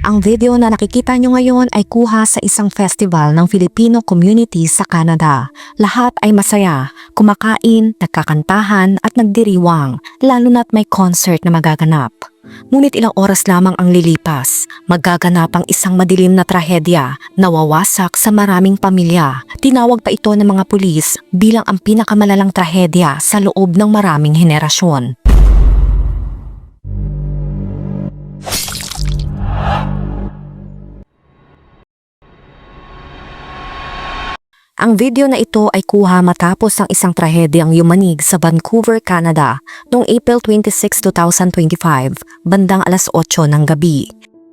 Ang video na nakikita nyo ngayon ay kuha sa isang festival ng Filipino community sa Canada. Lahat ay masaya, kumakain, nagkakantahan at nagdiriwang, lalo na't may concert na magaganap. Ngunit ilang oras lamang ang lilipas, magaganap ang isang madilim na trahedya, nawawasak sa maraming pamilya. Tinawag pa ito ng mga pulis bilang ang pinakamalalang trahedya sa loob ng maraming henerasyon. Ang video na ito ay kuha matapos ang isang trahedyang yumanig sa Vancouver, Canada noong April 26, 2025, bandang alas 8 ng gabi.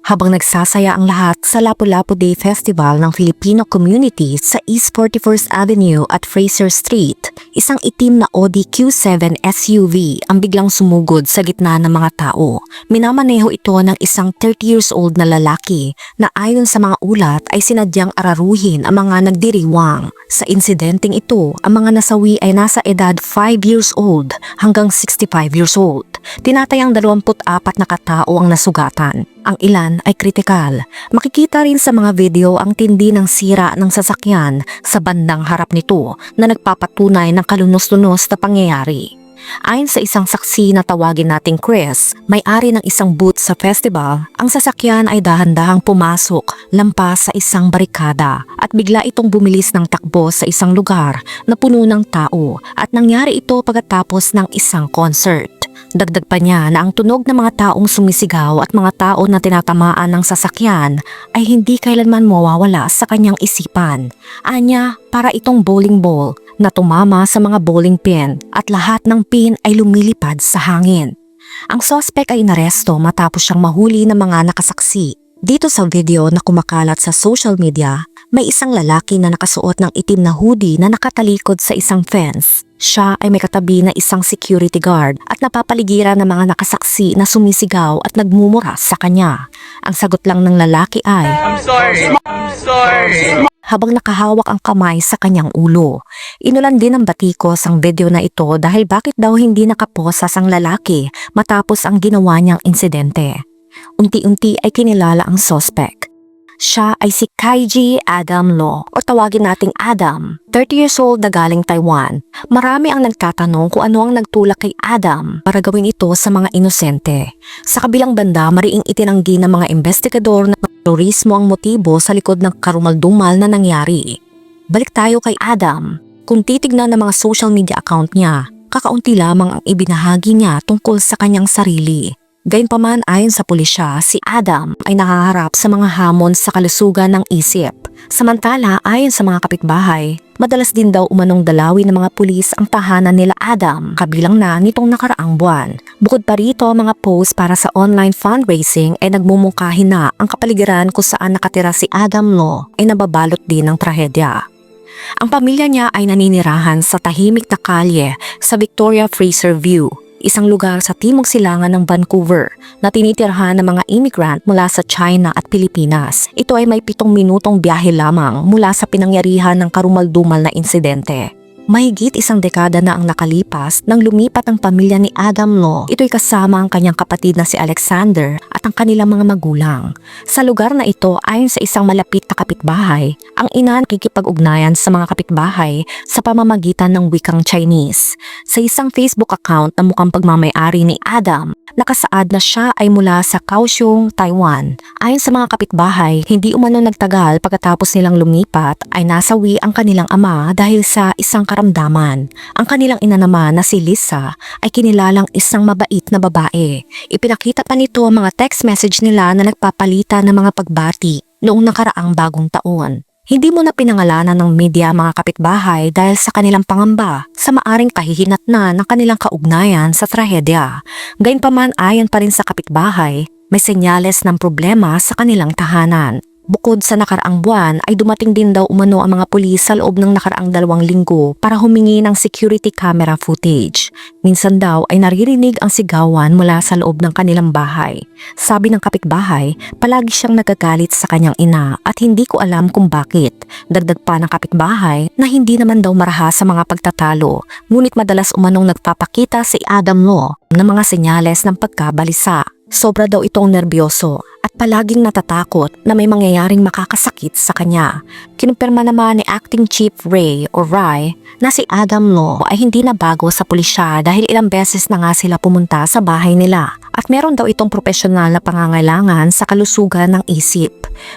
Habang nagsasaya ang lahat sa Lapu-Lapu Day Festival ng Filipino community sa East 41st Avenue at Fraser Street, isang itim na Audi Q7 SUV ang biglang sumugod sa gitna ng mga tao. Minamaneho ito ng isang 30 years old na lalaki na ayon sa mga ulat ay sinadyang araruhin ang mga nagdiriwang. Sa insidenteng ito, ang mga nasawi ay nasa edad 5 years old hanggang 65 years old. Tinatayang 24 na katao ang nasugatan. Ang ilan ay kritikal. Makikita rin sa mga video ang tindi ng sira ng sasakyan sa bandang harap nito na nagpapatunay ng kalunos-lunos na pangyayari. Ayon sa isang saksi na tawagin nating Chris, may-ari ng isang booth sa festival, ang sasakyan ay dahan-dahang pumasok lampas sa isang barikada at bigla itong bumilis ng takbo sa isang lugar na puno ng tao at nangyari ito pagkatapos ng isang concert. Dagdag pa niya na ang tunog ng mga taong sumisigaw at mga tao na tinatamaan ng sasakyan ay hindi kailanman mawawala sa kanyang isipan. Anya, para itong bowling ball na tumama sa mga bowling pin at lahat ng pin ay lumilipad sa hangin. Ang sospek ay inaresto matapos siyang mahuli ng mga nakasaksi. Dito sa video na kumakalat sa social media, may isang lalaki na nakasuot ng itim na hoodie na nakatalikod sa isang fence. Siya ay may katabi na isang security guard at napapaligiran ng mga nakasaksi na sumisigaw at nagmumura sa kanya. Ang sagot lang ng lalaki ay, I'm sorry. I'm sorry. habang nakahawak ang kamay sa kanyang ulo. Inulan din ng batikos ang video na ito dahil bakit daw hindi nakaposas ang lalaki matapos ang ginawa niyang insidente. Unti-unti ay kinilala ang sospek. Siya ay si Kaiji Adam Lo o tawagin nating Adam, 30 years old na galing Taiwan. Marami ang nagtatanong kung ano ang nagtulak kay Adam para gawin ito sa mga inosente. Sa kabilang banda, mariing itinanggi ng mga investigador na terorismo ang motibo sa likod ng karumaldumal na nangyari. Balik tayo kay Adam. Kung titignan ng mga social media account niya, kakaunti lamang ang ibinahagi niya tungkol sa kanyang sarili. Gayunpaman ayon sa pulisya, si Adam ay nakaharap sa mga hamon sa kalusugan ng isip. Samantala, ayon sa mga kapitbahay, madalas din daw umanong dalawin ng mga pulis ang tahanan nila Adam kabilang na nitong nakaraang buwan. Bukod pa rito, mga post para sa online fundraising ay nagmumungkahi na ang kapaligiran kung saan nakatira si Adam Law ay nababalot din ng trahedya. Ang pamilya niya ay naninirahan sa tahimik na kalye sa Victoria Fraser View, isang lugar sa timog silangan ng Vancouver na tinitirhan ng mga immigrant mula sa China at Pilipinas. Ito ay may pitong minutong biyahe lamang mula sa pinangyarihan ng karumaldumal na insidente. Mahigit isang dekada na ang nakalipas nang lumipat ang pamilya ni Adam Law. Ito'y kasama ang kanyang kapatid na si Alexander at ang kanilang mga magulang. Sa lugar na ito, ayon sa isang malapit na kapitbahay, ang ina nakikipag-ugnayan sa mga kapitbahay sa pamamagitan ng wikang Chinese. Sa isang Facebook account na mukhang pagmamayari ni Adam, nakasaad na siya ay mula sa Kaohsiung, Taiwan. Ayon sa mga kapitbahay, hindi umano nagtagal pagkatapos nilang lumipat ay nasawi ang kanilang ama dahil sa isang karamdaman. Ang kanilang ina naman na si Lisa ay kinilalang isang mabait na babae. Ipinakita pa nito ang mga text message nila na nagpapalitan ng mga pagbati noong nakaraang bagong taon. Hindi mo na pinangalanan ng media mga kapitbahay dahil sa kanilang pangamba sa maaring kahihinat na ng kanilang kaugnayan sa trahedya. Gayunpaman ayon pa rin sa kapitbahay, may senyales ng problema sa kanilang tahanan. Bukod sa nakaraang buwan ay dumating din daw umano ang mga pulis sa loob ng nakaraang dalawang linggo para humingi ng security camera footage. Minsan daw ay naririnig ang sigawan mula sa loob ng kanilang bahay. Sabi ng kapitbahay, palagi siyang nagagalit sa kanyang ina at hindi ko alam kung bakit. Dagdag pa ng kapitbahay na hindi naman daw maraha sa mga pagtatalo, ngunit madalas umanong nagpapakita si Adam Law ng mga senyales ng pagkabalisa. Sobra daw itong nerbiyoso at palaging natatakot na may mangyayaring makakasakit sa kanya. Kinumpirma naman ni Acting Chief Ray o Rai na si Adam Law ay hindi na bago sa pulisya dahil ilang beses na nga sila pumunta sa bahay nila at meron daw itong profesional na pangangailangan sa kalusugan ng isip.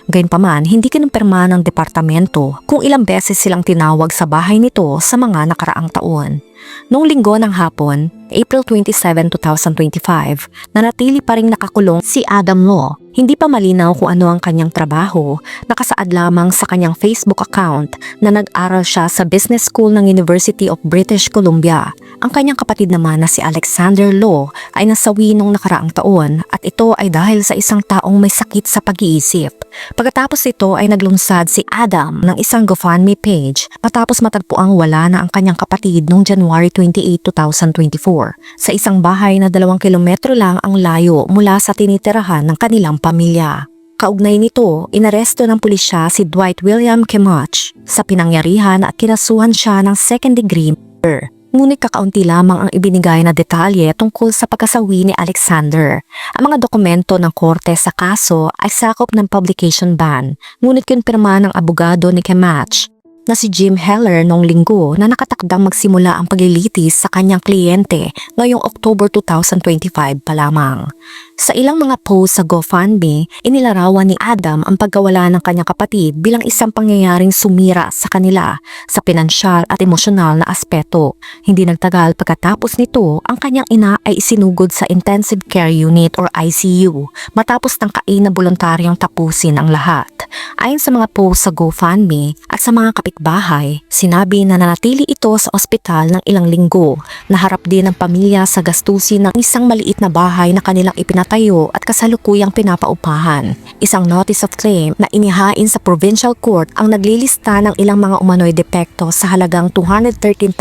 Gayunpaman, hindi kinumpirma ng departamento kung ilang beses silang tinawag sa bahay nito sa mga nakaraang taon. Noong linggo ng hapon, April 27, 2025, nanatili pa rin nakakulong si Adam Law. Hindi pa malinaw kung ano ang kanyang trabaho, nakasaad lamang sa kanyang Facebook account na nag-aral siya sa Business School ng University of British Columbia. Ang kanyang kapatid naman na si Alexander Law ay nasawi nung nakaraang taon at ito ay dahil sa isang taong may sakit sa pag-iisip. Pagkatapos ito ay naglunsad si Adam ng isang GoFundMe page matapos matagpuang wala na ang kanyang kapatid noong January 28, 2024 sa isang bahay na dalawang kilometro lang ang layo mula sa tinitirahan ng kanilang pamilya. Kaugnay nito, inaresto ng pulisya si Dwight William Kemach sa pinangyarihan at kinasuhan siya ng second degree murder. Ngunit kakaunti lamang ang ibinigay na detalye tungkol sa pagkasawi ni Alexander. Ang mga dokumento ng korte sa kaso ay sakop ng publication ban, ngunit kinpirma ng abogado ni Kemach na si Jim Heller noong linggo na nakatakdang magsimula ang paglilitis sa kanyang kliyente ngayong October 2025 pa lamang. Sa ilang mga post sa GoFundMe, inilarawan ni Adam ang pagkawala ng kanyang kapatid bilang isang pangyayaring sumira sa kanila sa pinansyal at emosyonal na aspeto. Hindi nagtagal pagkatapos nito, ang kanyang ina ay isinugod sa Intensive Care Unit or ICU matapos ng kain na voluntaryong tapusin ang lahat. Ayon sa mga post sa GoFundMe at sa mga kapitbahay, sinabi na nanatili ito sa ospital ng ilang linggo. Naharap din ng pamilya sa gastusin ng isang maliit na bahay na kanilang ipinatayo at kasalukuyang pinapaupahan. Isang notice of claim na inihain sa provincial court ang naglilista ng ilang mga umano'y depekto sa halagang $213,000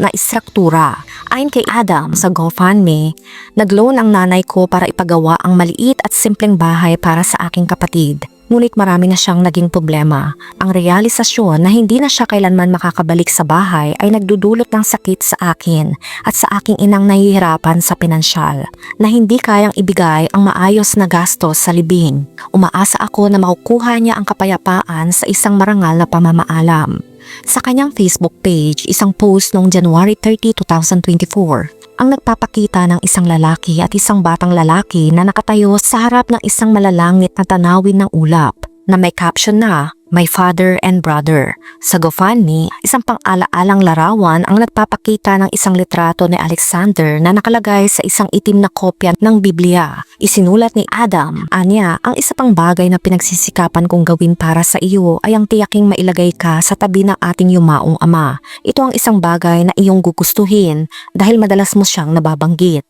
na istruktura. Ayon kay Adam sa GoFundMe, nagloan ang nanay ko para ipagawa ang maliit at simpleng bahay para sa aking kapatid. Ngunit marami na siyang naging problema. Ang realisasyon na hindi na siya kailanman makakabalik sa bahay ay nagdudulot ng sakit sa akin at sa aking inang nahihirapan sa pinansyal na hindi kayang ibigay ang maayos na gastos sa libing. Umaasa ako na makukuha niya ang kapayapaan sa isang marangal na pamamaalam. Sa kanyang Facebook page, isang post noong January 30, 2024, ang nagpapakita ng isang lalaki at isang batang lalaki na nakatayo sa harap ng isang malalangit na tanawin ng ulap na may caption na My Father and Brother. Sa GoFundMe, isang pang-alaalang larawan ang nagpapakita ng isang litrato ni Alexander na nakalagay sa isang itim na kopya ng Biblia. Isinulat ni Adam, anya, ang isa pang bagay na pinagsisikapan kong gawin para sa iyo ay ang tiyaking mailagay ka sa tabi ng ating yumaong ama. Ito ang isang bagay na iyong gugustuhin dahil madalas mo siyang nababanggit.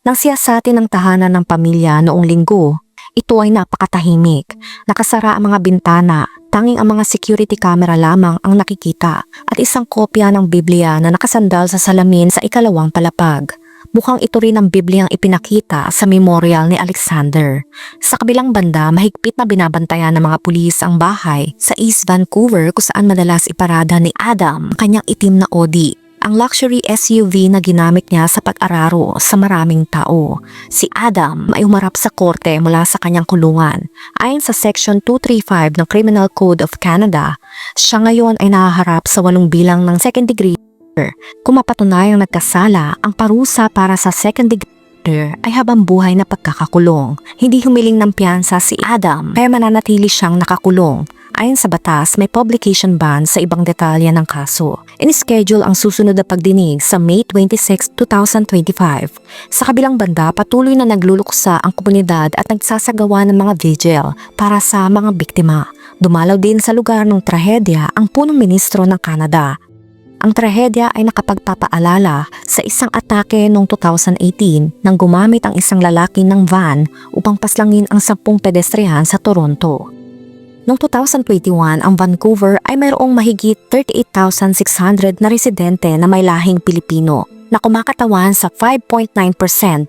Nang siyasatin ng tahanan ng pamilya noong linggo, ito ay napakatahimik. Nakasara ang mga bintana, tanging ang mga security camera lamang ang nakikita at isang kopya ng Biblia na nakasandal sa salamin sa ikalawang palapag. Mukhang ito rin ang Biblia ang ipinakita sa memorial ni Alexander. Sa kabilang banda, mahigpit na binabantayan ng mga pulis ang bahay sa East Vancouver kung saan madalas iparada ni Adam ang kanyang itim na Audi ang luxury SUV na ginamit niya sa pag-araro sa maraming tao. Si Adam ay umarap sa korte mula sa kanyang kulungan. Ayon sa Section 235 ng Criminal Code of Canada, siya ngayon ay nahaharap sa walong bilang ng second degree murder. Kung mapatunayang nagkasala, ang parusa para sa second degree ay habang buhay na pagkakakulong. Hindi humiling ng piyansa si Adam kaya mananatili siyang nakakulong. Ayon sa batas, may publication ban sa ibang detalye ng kaso. In-schedule ang susunod na pagdinig sa May 26, 2025. Sa kabilang banda, patuloy na nagluluksa ang komunidad at nagsasagawa ng mga vigil para sa mga biktima. Dumalaw din sa lugar ng trahedya ang punong ministro ng Canada. Ang trahedya ay nakapagpapaalala sa isang atake noong 2018 nang gumamit ang isang lalaki ng van upang paslangin ang sampung pedestrian sa Toronto. Noong 2021, ang Vancouver ay mayroong mahigit 38,600 na residente na may lahing Pilipino na kumakatawan sa 5.9%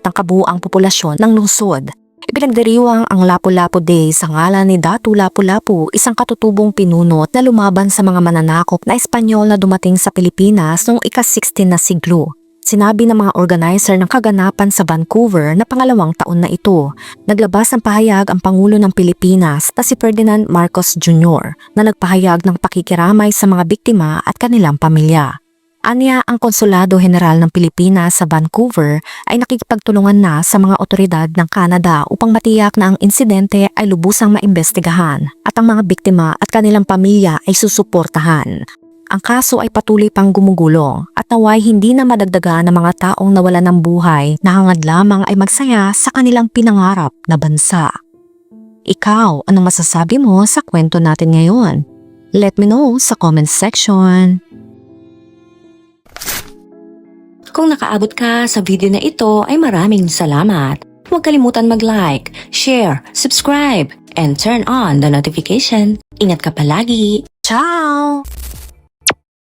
ng kabuuang populasyon ng lungsod. Ipinagdiriwang ang Lapu-Lapu Day sa ngalan ni Datu Lapu-Lapu, isang katutubong pinunot na lumaban sa mga mananakop na Espanyol na dumating sa Pilipinas noong ika-16 na siglo. Sinabi ng mga organizer ng kaganapan sa Vancouver na pangalawang taon na ito. Naglabas ng pahayag ang Pangulo ng Pilipinas na si Ferdinand Marcos Jr. na nagpahayag ng pakikiramay sa mga biktima at kanilang pamilya. Anya ang Konsulado General ng Pilipinas sa Vancouver ay nakikipagtulungan na sa mga otoridad ng Canada upang matiyak na ang insidente ay lubusang maimbestigahan at ang mga biktima at kanilang pamilya ay susuportahan. Ang kaso ay patuloy pang gumugulong at naway hindi na madagdagan ng mga taong nawala ng buhay na hangad lamang ay magsaya sa kanilang pinangarap na bansa. Ikaw, anong masasabi mo sa kwento natin ngayon? Let me know sa comment section. Kung nakaabot ka sa video na ito ay maraming salamat. Huwag kalimutan mag-like, share, subscribe, and turn on the notification. Ingat ka palagi! Ciao!